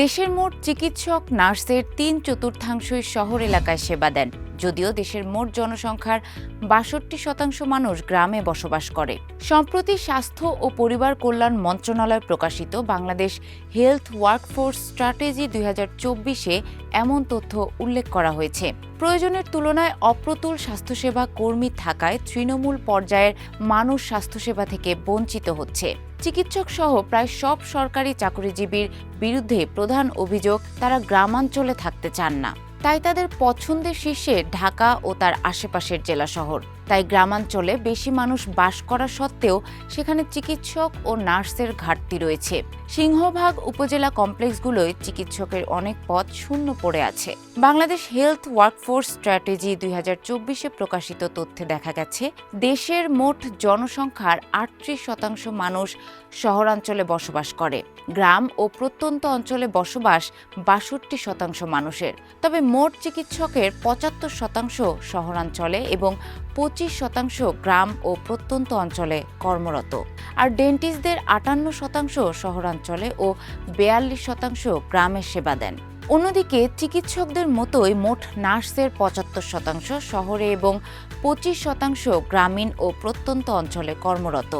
দেশের মোট চিকিৎসক নার্সের তিন চতুর্থাংশই শহর এলাকায় সেবা দেন। যদিও দেশের মোট জনসংখ্যার বাষট্টি শতাংশ মানুষ গ্রামে বসবাস করে। সম্প্রতি স্বাস্থ্য ও পরিবার কল্যাণ মন্ত্রণালয় প্রকাশিত বাংলাদেশ হেলথ ওয়ার্কফোর্স স্ট্র্যাটেজি দুই হাজার চব্বিশে এমন তথ্য উল্লেখ করা হয়েছে। প্রয়োজনের তুলনায় অপ্রতুল স্বাস্থ্যসেবা কর্মী থাকায় তৃণমূল পর্যায়ের মানুষ স্বাস্থ্যসেবা থেকে বঞ্চিত হচ্ছে। চিকিৎসক সহ প্রায় সব সরকারি চাকরিজীবীর বিরুদ্ধে প্রধান অভিযোগ, তারা গ্রামাঞ্চলে থাকতে চান না। তাই তাদের পছন্দের শীর্ষে ঢাকা ও তার আশেপাশের জেলা শহর। তাই গ্রামাঞ্চলে বেশি মানুষ বাস করা সত্ত্বেও সেখানে চিকিৎসক ও নার্সের ঘাটতি রয়েছে। সিংহভাগ উপজেলা কমপ্লেক্সগুলোয় চিকিৎসকের অনেক পদ শূন্য পড়ে আছে। বাংলাদেশ হেলথ ওয়ার্কফোর্স স্ট্র্যাটেজি দুই হাজার চব্বিশে প্রকাশিত তথ্যে দেখা গেছে, দেশের মোট জনসংখ্যার আটত্রিশ শতাংশ মানুষ শহরাঞ্চলে বসবাস করে। গ্রাম ও প্রত্যন্ত অঞ্চলে বসবাস বাষট্টি শতাংশ মানুষের। তবে মোট চিকিৎসকের পঁচাত্তর শতাংশ শহরাঞ্চলে এবং পঁচিশ শতাংশ গ্রাম ও প্রত্যন্ত অঞ্চলে কর্মরত। আর ডেন্টিস্টদের আটান্ন শতাংশ শহরাঞ্চলে ও বেয়াল্লিশ শতাংশ গ্রামে সেবা দেন। অন্যদিকে চিকিৎসকদের মতোই মোট নার্সের পঁচাত্তর শতাংশ শহরে এবং পঁচিশ শতাংশ গ্রামীণ ও প্রত্যন্ত অঞ্চলে কর্মরত।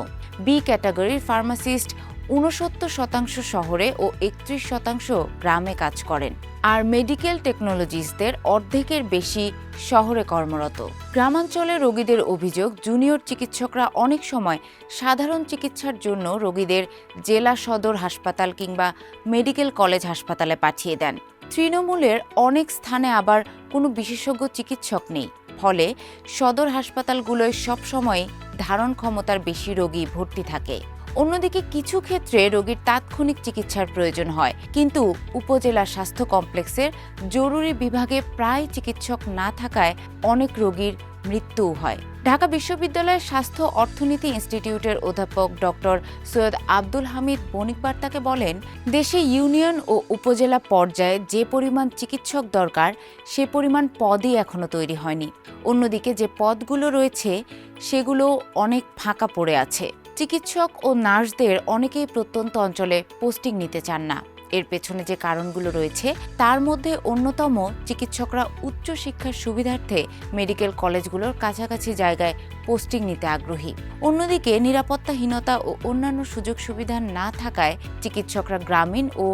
বি ক্যাটাগরির ফার্মাসিস্ট ঊনসত্তর শতাংশ শহরে ও একত্রিশ শতাংশ গ্রামে কাজ করেন। আর মেডিকেল টেকনোলজিস্টদের অর্ধেকের বেশি শহরে কর্মরত। গ্রামাঞ্চলে রোগীদের অভিযোগ জুনিয়র চিকিৎসকরা অনেক সময় সাধারণ চিকিৎসার জন্য রোগীদের জেলা সদর হাসপাতাল কিংবা মেডিকেল কলেজ হাসপাতালে পাঠিয়ে দেন। তৃণমূলের অনেক স্থানে আবার কোনো বিশেষজ্ঞ চিকিৎসক নেই। ফলে সদর হাসপাতালগুলোয় সবসময় ধারণ ক্ষমতার বেশি রোগী ভর্তি থাকে। অন্যদিকে কিছু ক্ষেত্রে রোগীর তাৎক্ষণিক চিকিৎসার প্রয়োজন হয়। কিন্তু উপজেলা স্বাস্থ্য কমপ্লেক্সের জরুরি বিভাগে প্রায় চিকিৎসক না থাকায় অনেক রোগীর মৃত্যুও হয়। ঢাকা বিশ্ববিদ্যালয়ের স্বাস্থ্য অর্থনীতি ইনস্টিটিউটের অধ্যাপক ডক্টর সৈয়দ আব্দুল হামিদ বণিক বার্তাকে বলেন, দেশে ইউনিয়ন ও উপজেলা পর্যায়ে যে পরিমাণ চিকিৎসক দরকার, সে পরিমাণ পদই এখনও তৈরি হয়নি। অন্যদিকে যে পদগুলো রয়েছে সেগুলো অনেক ফাঁকা পড়ে আছে। চিকিৎসক ও নার্সদের অনেকেই প্রত্যন্ত অঞ্চলে পোস্টিং নিতে চান না। এর পেছনে যে কারণগুলো রয়েছে, তার মধ্যে অন্যতম চিকিৎসকরা উচ্চ শিক্ষার সুবিধার্থে মেডিকেল কলেজগুলোর কাছাকাছি জায়গায় পোস্টিং নিতে আগ্রহী। অন্যদিকে নিরাপত্তাহীনতা ও অন্যান্য সুযোগ সুবিধা না থাকায় চিকিৎসকরা গ্রামীণ ও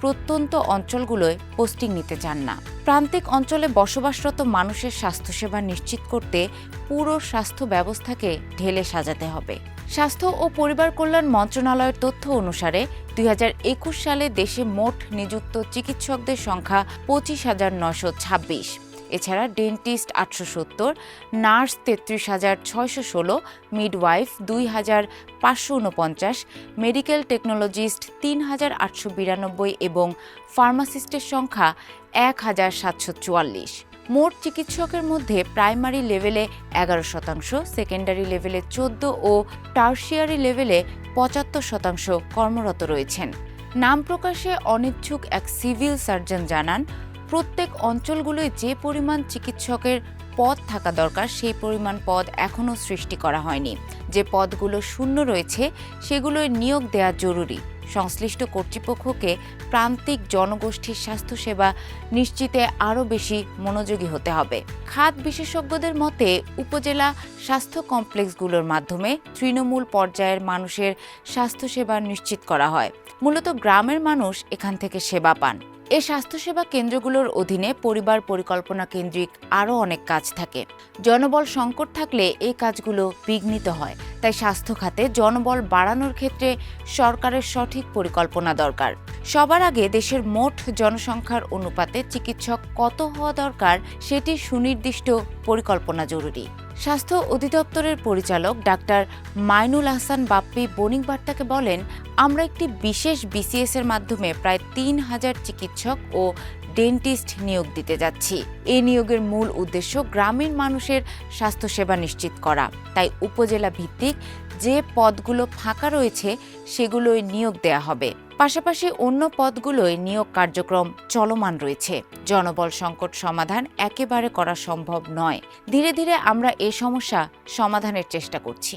প্রত্যন্ত অঞ্চলগুলোয় পোস্টিং নিতে চান না। প্রান্তিক অঞ্চলে বসবাসরত মানুষের স্বাস্থ্যসেবা নিশ্চিত করতে পুরো স্বাস্থ্য ব্যবস্থাকে ঢেলে সাজাতে হবে। স্বাস্থ্য ও পরিবার কল্যাণ মন্ত্রণালয়ের তথ্য অনুসারে দুই হাজার একুশ সালে দেশে মোট নিযুক্ত চিকিৎসকদের সংখ্যা পঁচিশ হাজার নশো ছাব্বিশ। এছাড়া ডেন্টিস্ট আটশো সত্তর, নার্স তেত্রিশ হাজার ছয়শো ষোলো, মিডওয়াইফ দুই হাজার পাঁচশো উনপঞ্চাশ, মেডিকেল টেকনোলজিস্ট তিন হাজার আটশো বিরানব্বই এবং ফার্মাসিস্টের সংখ্যা এক হাজার সাতশো চুয়াল্লিশ। মোট চিকিৎসকের মধ্যে প্রাইমারি লেভেলে এগারো শতাংশ, সেকেন্ডারি লেভেলে চোদ্দ ও টার্সিয়ারি লেভেলে পঁচাত্তর শতাংশ কর্মরত রয়েছেন। নাম প্রকাশে অনিচ্ছুক এক সিভিল সার্জন জানান, প্রত্যেক অঞ্চলগুলোয় যে পরিমাণ চিকিৎসকের পদ থাকা দরকার, সেই পরিমাণ পদ এখনও সৃষ্টি করা হয়নি। যে পদগুলো শূন্য রয়েছে, সেগুলোয় নিয়োগ দেওয়া জরুরি। সংশ্লিষ্ট কর্তৃপক্ষকে প্রান্তিক জনগোষ্ঠীর স্বাস্থ্যসেবা নিশ্চিতে আরও বেশি মনোযোগী হতে হবে। খাত বিশেষজ্ঞদের মতে, উপজেলা স্বাস্থ্য কমপ্লেক্সগুলোর মাধ্যমে তৃণমূল পর্যায়ের মানুষের স্বাস্থ্যসেবা নিশ্চিত করা হয়। মূলত গ্রামের মানুষ এখান থেকে সেবা পান। এ স্বাস্থ্যসেবা কেন্দ্রগুলোর অধীনে পরিবার পরিকল্পনা কেন্দ্রিক আরও অনেক কাজ থাকে। জনবল সংকট থাকলে এই কাজগুলো বিঘ্নিত হয়। তাই স্বাস্থ্য খাতে জনবল বাড়ানোর ক্ষেত্রে সরকারের সঠিক পরিকল্পনা দরকার। সবার আগে দেশের মোট জনসংখ্যার অনুপাতে চিকিৎসক কত হওয়া দরকার সেটি সুনির্দিষ্ট পরিকল্পনা জরুরি। স্বাস্থ্য অধিদপ্তরের পরিচালক ডাক্তার মাইনুল আহসান বাপ্পি বণিক বার্তাকে বলেন, আমরা একটি বিশেষ বিসিএস এর মাধ্যমে প্রায় তিন হাজার চিকিৎসক ও ডেন্টিস্ট নিয়োগ দিতে যাচ্ছি। এ নিয়োগের মূল উদ্দেশ্য গ্রামীণ মানুষের স্বাস্থ্যসেবা নিশ্চিত করা। তাই উপজেলা ভিত্তিক যে পদগুলো ফাঁকা রয়েছে সেগুলোই নিয়োগ দেয়া হবে। পাশাপাশি অন্য পদগুলোয় নিয়োগ কার্যক্রম চলমান রয়েছে। জনবল সংকট সমাধান একেবারে করা সম্ভব নয়। ধীরে ধীরে আমরা এ সমস্যা সমাধানের চেষ্টা করছি।